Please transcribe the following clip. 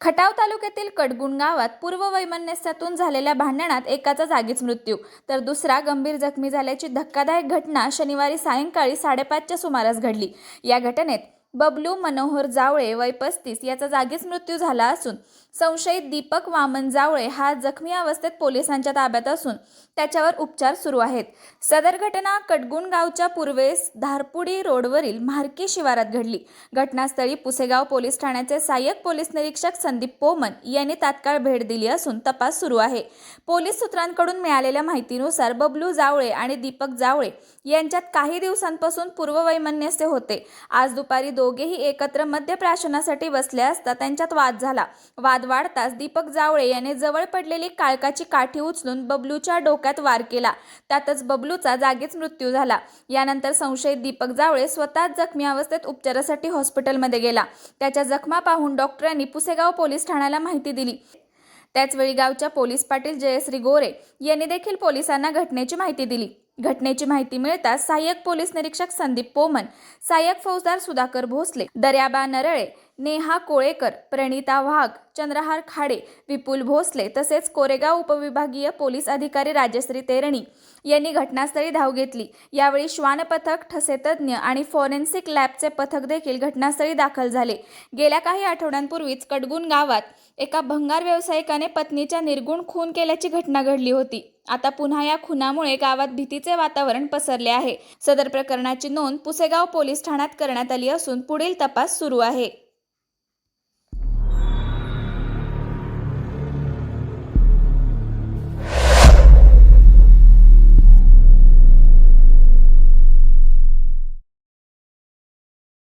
खटाव तालुक्यातील कडगुण गावात पूर्व वैमनस्यातून झालेल्या भांडणात एकाचा जागीच मृत्यू. तर दुसरा गंभीर जखमी झाल्याची धक्कादायक घटना शनिवारी सायंकाळी साडेपाचच्या सुमारास घडली. या घटनेत बबलू मनोहर जावळे वय पस्तीस याचा जागीच मृत्यू झाला असून संशयित दीपक वामन जावळे हा जखमी अवस्थेत पोलिसांच्या ताब्यात असून त्याच्यावर उपचार सुरू आहेत. सदर घटना कटगुण गावच्या पूर्वेस धारपुडी रोडवरील म्हारकी शिवारात घडली. घटनास्थळी पुसेगाव पोलीस ठाण्याचे सहाय्यक पोलीस निरीक्षक संदीप पोमन यांनी तात्काळ भेट दिली असून तपास सुरू आहे. पोलीस सूत्रांकडून मिळालेल्या माहितीनुसार बबलू जावळे आणि दीपक जावळे यांच्यात काही दिवसांपासून पूर्ववैमनस्य होते. आज दुपारी दोन दोघेही एकत्र मद्यप्राशनासाठी बसले असता त्यांच्यात वाद झाला. वाद वाढताच दीपक जावळे याने जवळ पडलेली काळकाची काठी उचलून बबलूच्या डोक्यात वार केला. त्यातच बबलूचा जागीच मृत्यू झाला. यानंतर संशयित दीपक जावळे स्वतःच जखमी अवस्थेत उपचारासाठी हॉस्पिटलमध्ये गेला. त्याच्या जखमा पाहून डॉक्टरांनी पुसेगाव पोलीस ठाण्याला माहिती दिली. त्याचवेळी गावच्या पोलीस पाटील जयश्री गोरे यांनी देखील पोलिसांना घटनेची माहिती दिली. घटनेची माहिती मिळताच सहाय्यक पोलीस निरीक्षक संदीप पोमन सहाय्यक फौजदार सुधाकर भोसले दर्याबा नरळे नेहा कोळेकर प्रणिता वाघ चंद्रहार खाडे विपुल भोसले तसेच कोरेगाव उपविभागीय पोलीस अधिकारी राजश्री तेरणी यांनी घटनास्थळी धाव घेतली. यावेळी श्वान पथक ठसे आणि फॉरेन्सिक लॅबचे पथक देखील घटनास्थळी दाखल झाले. गेल्या काही आठवड्यांपूर्वीच कडगुण गावात एका भंगार व्यावसायिकाने पत्नीच्या निर्गुण खून केल्याची घटना घडली होती. आता पुन्हा या खुनामुळे गावात भीतीचे वातावरण पसरले आहे. सदर प्रकरणाची नोंद पुसेगाव पोलीस ठाण्यात करण्यात आली असून पुढील तपास सुरू आहे.